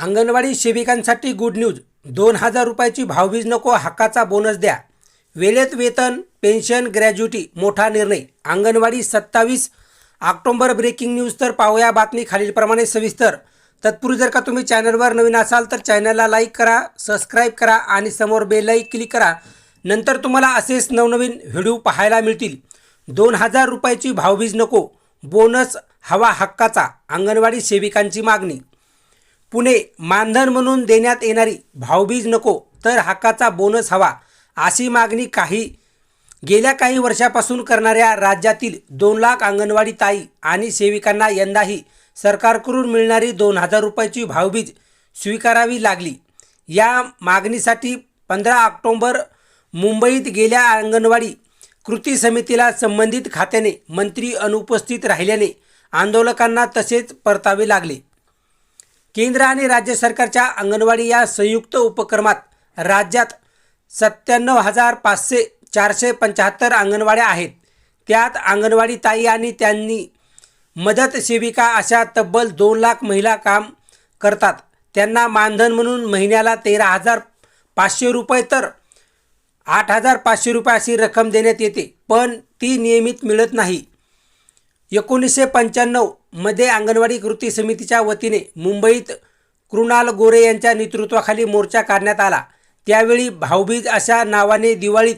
Anganwadi सेविकांसाठी good news दोन हजार रुपयाची भावबीज नको हक्काचा बोनस द्या. वेळेत वेतन पेन्शन ग्रॅज्युटी मोठा निर्णय. अंगणवाडी सत्तावीस ऑक्टोंबर ब्रेकिंग न्यूज तर पाहूया बातमी खालीलप्रमाणे सविस्तर. तत्पूर्वी जर का तुम्ही चॅनलवर नवीन असाल तर चॅनलला लाईक करा सबस्क्राईब करा आणि समोर बेलही क्लिक करा. नंतर तुम्हाला असेच नवनवीन व्हिडिओ पाहायला मिळतील. दोन हजार रुपयाची भावबीज नको बोनस हवा हक्काचा. अंगणवाडी सेविकांची मागणी. पुणे मानधन म्हणून देण्यात येणारी भावबीज नको तर हक्काचा बोनस हवा अशी मागणी काही गेल्या काही वर्षापासून करणाऱ्या राज्यातील दोन लाख अंगणवाडी ताई आणि सेविकांना यंदाही सरकारकडून मिळणारी दोन हजार रुपयाची भावबीज स्वीकारावी लागली. या मागणीसाठी पंधरा ऑक्टोंबर मुंबईत गेल्या अंगणवाडी कृती समितीला संबंधित खात्याने मंत्री अनुपस्थित राहिल्याने आंदोलकांना तसेच परतावे लागले. केंद्र आणि राज्य सरकारच्या अंगणवाडी या संयुक्त उपक्रमात राज्यात सत्त्याण्णव हजार पाचशे चारशे पंच्याहत्तर अंगणवाड्या आहेत. त्यात अंगणवाडी ताई आणि त्यांनी मदत सेविका अशा तब्बल दोन लाख महिला काम करतात. त्यांना मानधन म्हणून महिन्याला तेरा हजार पाचशे रुपये तर आठ हजार पाचशे रुपये अशी रक्कम देण्यात येते पण ती नियमित मिळत नाही. एकोणीसशे पंच्याण्णवमध्ये अंगणवाडी कृती समितीच्या वतीने मुंबईत कृणाल गोरे यांच्या नेतृत्वाखाली मोर्चा काढण्यात आला. त्यावेळी भाऊबीज अशा नावाने दिवाळीत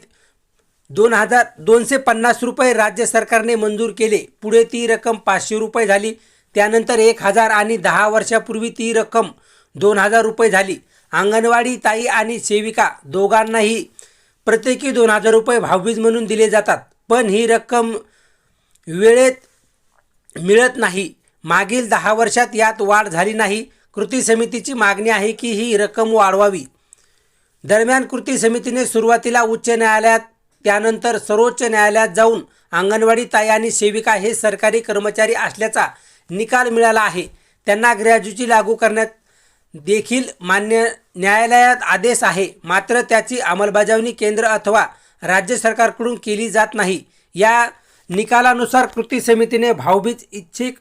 दोन हजार दोनशे पन्नास रुपये राज्य सरकारने मंजूर केले. पुढे ती रक्कम पाचशे रुपये झाली. त्यानंतर एक हजार आणि दहा वर्षापूर्वी ती रक्कम दोन हजार रुपये झाली. अंगणवाडी ताई आणि सेविका दोघांनाही प्रत्येकी दोन हजार रुपये भावबीज म्हणून दिले जातात. पण ही रक्कम वेळेत मिळत नाही. मागील दहा वर्षात यात वाढ झाली नाही. कृती समितीची मागणी आहे की ही रक्कम वाढवावी. दरम्यान कृती समितीने सुरुवातीला उच्च न्यायालयात त्यानंतर सर्वोच्च न्यायालयात जाऊन अंगणवाडी ताई आणि सेविका हे सरकारी कर्मचारी असल्याचा निकाल मिळाला आहे. त्यांना ग्रॅज्युटी लागू करण्यात देखील मान्य न्यायालयात आदेश आहे. मात्र त्याची अंमलबजावणी केंद्र अथवा राज्य सरकारकडून केली जात नाही. या निकालानुसार कृती समितीने भावबीज इच्छिक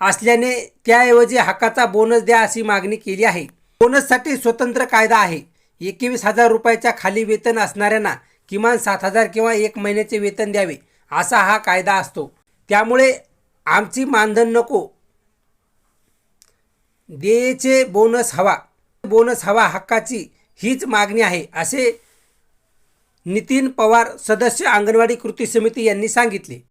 असल्याने त्याऐवजी हक्काचा बोनस द्या अशी मागणी केली आहे. बोनससाठी स्वतंत्र कायदा आहे. एकवीस हजार रुपयाच्या खाली वेतन असणाऱ्यांना किमान सात हजार किंवा एक महिन्याचे वेतन द्यावे असा हा कायदा असतो. त्यामुळे आमची मानधन नको. देयचे बोनस हवा. बोनस हवा हक्काची हीच मागणी आहे असे नितीन पवार सदस्य अंगणवाडी कृती समिती यांनी सांगितले.